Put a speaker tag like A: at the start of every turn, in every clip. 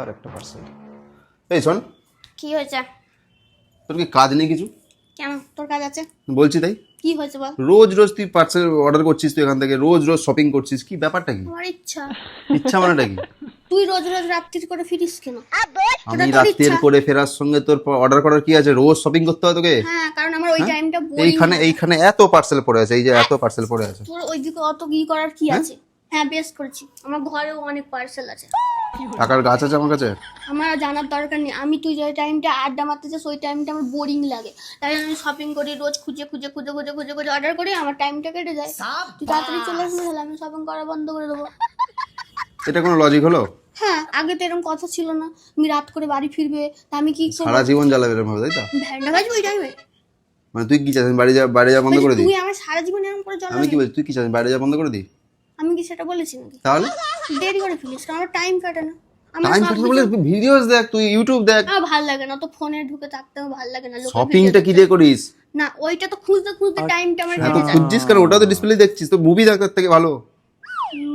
A: আবার একটা পার্সেল এই শোন।
B: কি হয়েছে?
A: তোর কি কাজ নেই কিছু?
B: কেন? তোর কাজ আছে?
A: বলছি তাই।
B: কি হয়েছে বল?
A: রোজ রোজ তুই পার্সেল অর্ডার করছিস তুই এখান থেকে রোজ রোজ শপিং করছিস কি ব্যাপারটা কি?
B: আমার ইচ্ছা।
A: ইচ্ছা মানেটা কি?
B: তুই রোজ রোজ রাত্রি করে ফিরিস কেন?
A: আমি
B: তোর
A: রাত্রের। করে ফেরার সঙ্গে তোর অর্ডার করার কি আছে? রোজ শপিং করতে হয় তোকে?
B: হ্যাঁ কারণ আমার ওই টাইমটা বই
A: এইখানে এইখানে এত পার্সেল পড়ে আছে এই যে এত পার্সেল পড়ে আছে।
B: তোর ওইদিকে অত কি করার কি আছে? হ্যাঁ বেশ করেছি। আমার ঘরেও অনেক পার্সেল আছে।
A: টাকার গাছ আছে আমার কাছে?
B: আমার আর জানার দরকার নেই। আমি তুই যে টাইমটা আড্ডা মারতে চাস ওই টাইমটা আমার বোরিং লাগে। তাই আমি শপিং করি রোজ খুঁজে খুঁজে খুঁজে খুঁজে খুঁজে খুঁজে অর্ডার করি আমার টাইমটা কেটে যায়। তুই তাড়াতাড়ি চলে আসবি তাহলে আমি শপিং করা বন্ধ করে দেবো।
A: এটা কোনো লজিক হলো?
B: হ্যাঁ আগে তো এরকম কথা ছিল না। আমি রাত করে বাড়ি ফিরবে তা আমি কি করব?
A: সারা জীবন জ্বালাবে এরকম ভাবে তাই তো?
B: ভ্যান্ডা বাজবো ওই টাইমে
A: মানে তুই কি চাস বাড়ি যা বাড়ি যা বন্ধ করে দিই?
B: তুই আমার সারা জীবন এরকম করে
A: আমি কি বলছি তুই কি চাস বাড়ি যা বন্ধ করে দিই?
B: আমি কি সেটা বলেছি নাকি?
A: তাহলে?
B: দেরি করে ফেলিস কারণ আমার টাইম কাটে না।
A: টাইম
B: কিছু-
A: বলে ভিডিওস দেখ তুই ইউটিউব দেখ।
B: আমার ভালো লাগে না তো ফোনে ঢুকে থাকতেও ভালো লাগে না
A: শপিংটা কি দিয়ে করিস?
B: না ওইটা তো খুঁজতে খুঁজতে টাইমটা আমার কেটে যায়।
A: খুঁজছিস কেন? ওটা তো ডিসপ্লে দেখছিস তো মুভি দেখার থেকে ভালো।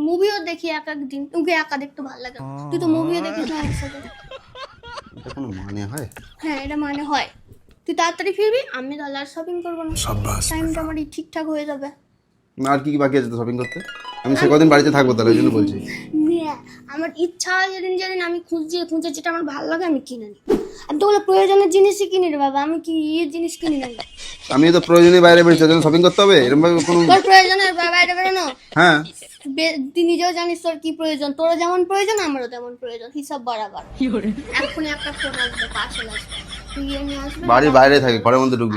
B: মুভিও দেখি এক এক দিন তোকে একা দেখতে ভালো লাগে না। তুই তো মুভিও দেখিস না একসাথে।
A: এটা কোনো মানে হয়?
B: হ্যাঁ এটা মানে হয়। তুই তাড়াতাড়ি ফিরবি আমি তাহলে আর শপিং করব না। টাইমটা আমার ঠিকঠাক হয়ে যাবে।
A: আর কি কি বাকি আছে শপিং করতে? আমি সে কদিন বাড়িতে থাকব তাহলে ওই জন্য বলছি।
B: আমার ইচ্ছা হয় যেদিন যেদিন আমি খুঁজছি খুঁজে যেটা আমার ভালো লাগে আমি কিনে নিই। আর তোগুলো প্রয়োজনের জিনিসই কিনি রে বাবা আমি কি ইয়ে জিনিস কিনি না
A: আমি তো প্রয়োজনে বাইরে বেরিয়েছি তার জন্য শপিং করতে হবে? এরকম ভাবে কোনো
B: তোর প্রয়োজনের বাইরে বেরোনো?
A: হ্যাঁ।
B: তুই নিজেও জানিস তোর কি প্রয়োজন তোর যেমন প্রয়োজন আমারও তেমন প্রয়োজন হিসাব বরাবর। এক্ষুনি একটা ফোন আসবে পার্সেল আসবে। তুই নিয়ে আসবে।
A: বাড়ির বাইরে থাকি ঘরের মধ্যে ঢুকবি।